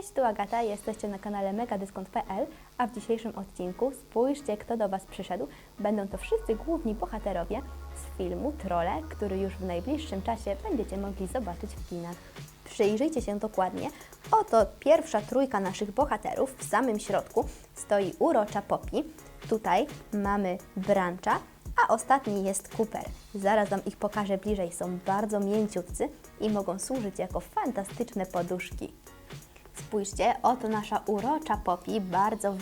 Cześć, tu Agata, jesteście na kanale megadyskont.pl, a w dzisiejszym odcinku spójrzcie, kto do Was przyszedł. Będą to wszyscy główni bohaterowie z filmu Trolle, który już w najbliższym czasie będziecie mogli zobaczyć w kinach. Przyjrzyjcie się dokładnie. Oto pierwsza trójka naszych bohaterów. W samym środku stoi urocza Poppy. Tutaj mamy Brancha, a ostatni jest Cooper. Zaraz Wam ich pokażę bliżej. Są bardzo mięciutcy i mogą służyć jako fantastyczne poduszki. Spójrzcie, oto nasza urocza Poppy, bardzo,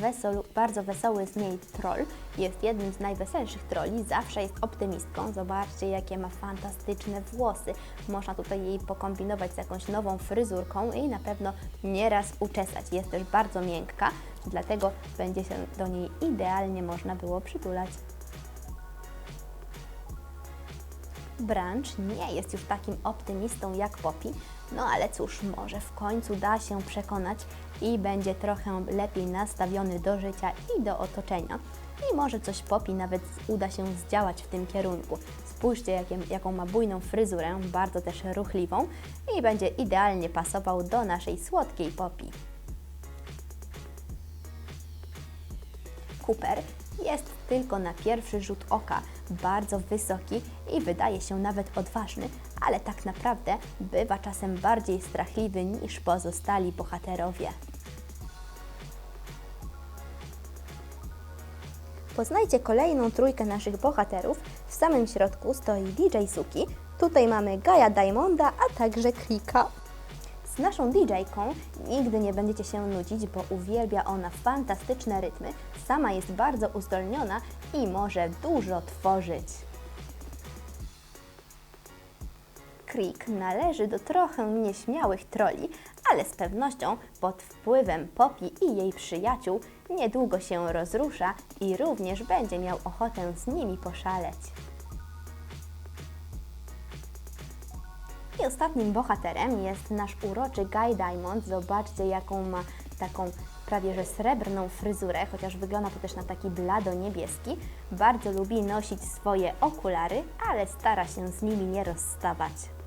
bardzo wesoły z niej troll. Jest jednym z najweselszych trolli, zawsze jest optymistką. Zobaczcie, jakie ma fantastyczne włosy. Można tutaj jej pokombinować z jakąś nową fryzurką i na pewno nieraz uczesać. Jest też bardzo miękka, dlatego będzie się do niej idealnie można było przytulać. Branch nie jest już takim optymistą jak Poppy, no ale cóż, może w końcu da się przekonać i będzie trochę lepiej nastawiony do życia i do otoczenia. I może coś Poppy nawet uda się zdziałać w tym kierunku. Spójrzcie, jakie, jaką ma bujną fryzurę, bardzo też ruchliwą i będzie idealnie pasował do naszej słodkiej Poppy. Cooper jest tylko na pierwszy rzut oka bardzo wysoki i wydaje się nawet odważny, ale tak naprawdę bywa czasem bardziej strachliwy niż pozostali bohaterowie. Poznajcie kolejną trójkę naszych bohaterów. W samym środku stoi DJ Suki, tutaj mamy Gaia Diamonda, a także Krika. Z naszą DJ-ką nigdy nie będziecie się nudzić, bo uwielbia ona fantastyczne rytmy, sama jest bardzo uzdolniona i może dużo tworzyć. Creek należy do trochę nieśmiałych troli, ale z pewnością pod wpływem Poppy i jej przyjaciół niedługo się rozrusza i również będzie miał ochotę z nimi poszaleć. I ostatnim bohaterem jest nasz uroczy Guy Diamond. Zobaczcie, jaką ma taką prawie że srebrną fryzurę, chociaż wygląda to też na taki blado-niebieski. Bardzo lubi nosić swoje okulary, ale stara się z nimi nie rozstawać.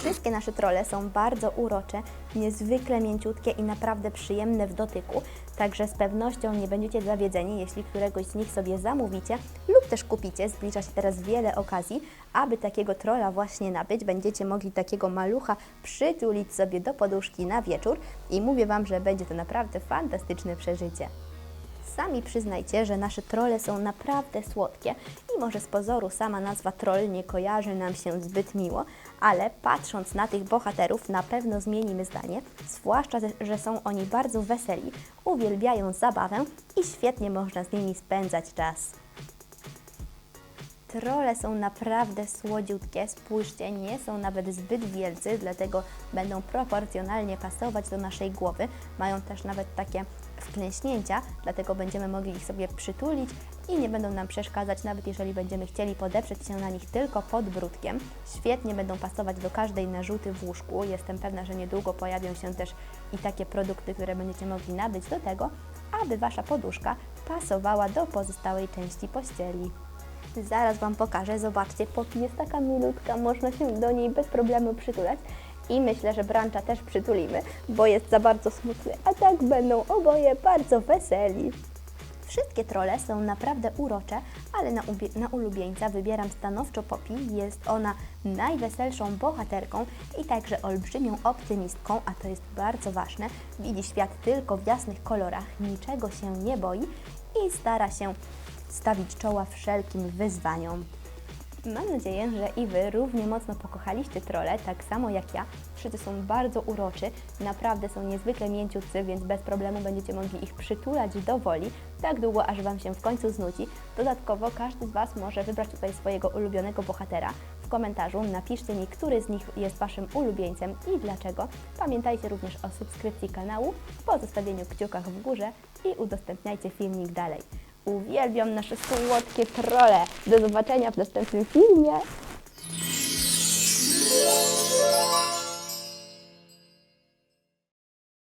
Wszystkie nasze trole są bardzo urocze, niezwykle mięciutkie i naprawdę przyjemne w dotyku, także z pewnością nie będziecie zawiedzeni, jeśli któregoś z nich sobie zamówicie lub też kupicie. Zbliża się teraz wiele okazji, aby takiego trola właśnie nabyć. Będziecie mogli takiego malucha przytulić sobie do poduszki na wieczór i mówię Wam, że będzie to naprawdę fantastyczne przeżycie. Sami przyznajcie, że nasze trole są naprawdę słodkie i może z pozoru sama nazwa troll nie kojarzy nam się zbyt miło, ale patrząc na tych bohaterów na pewno zmienimy zdanie, zwłaszcza, że są oni bardzo weseli, uwielbiają zabawę i świetnie można z nimi spędzać czas. Trole są naprawdę słodziutkie, spójrzcie, nie są nawet zbyt wielcy, dlatego będą proporcjonalnie pasować do naszej głowy. Mają też nawet takie wklęśnięcia, dlatego będziemy mogli ich sobie przytulić i nie będą nam przeszkadzać, nawet jeżeli będziemy chcieli podeprzeć się na nich tylko pod brudkiem. Świetnie będą pasować do każdej narzuty w łóżku. Jestem pewna, że niedługo pojawią się też i takie produkty, które będziecie mogli nabyć do tego, aby Wasza poduszka pasowała do pozostałej części pościeli. Zaraz Wam pokażę, zobaczcie, Poppy jest taka milutka, można się do niej bez problemu przytulać. I myślę, że Brancha też przytulimy, bo jest za bardzo smutny, a tak będą oboje bardzo weseli. Wszystkie trole są naprawdę urocze, ale na, na ulubieńca wybieram stanowczo Poppy. Jest ona najweselszą bohaterką i także olbrzymią optymistką, a to jest bardzo ważne. Widzi świat tylko w jasnych kolorach, niczego się nie boi i stara się stawić czoła wszelkim wyzwaniom. Mam nadzieję, że i Wy równie mocno pokochaliście trole, tak samo jak ja. Wszyscy są bardzo uroczy, naprawdę są niezwykle mięciutcy, więc bez problemu będziecie mogli ich przytulać do woli, tak długo, aż Wam się w końcu znudzi. Dodatkowo każdy z Was może wybrać tutaj swojego ulubionego bohatera. W komentarzu napiszcie mi, który z nich jest Waszym ulubieńcem i dlaczego. Pamiętajcie również o subskrypcji kanału, pozostawieniu kciukach w górze i udostępniajcie filmik dalej. Uwielbiam nasze słodkie trole. Do zobaczenia w następnym filmie.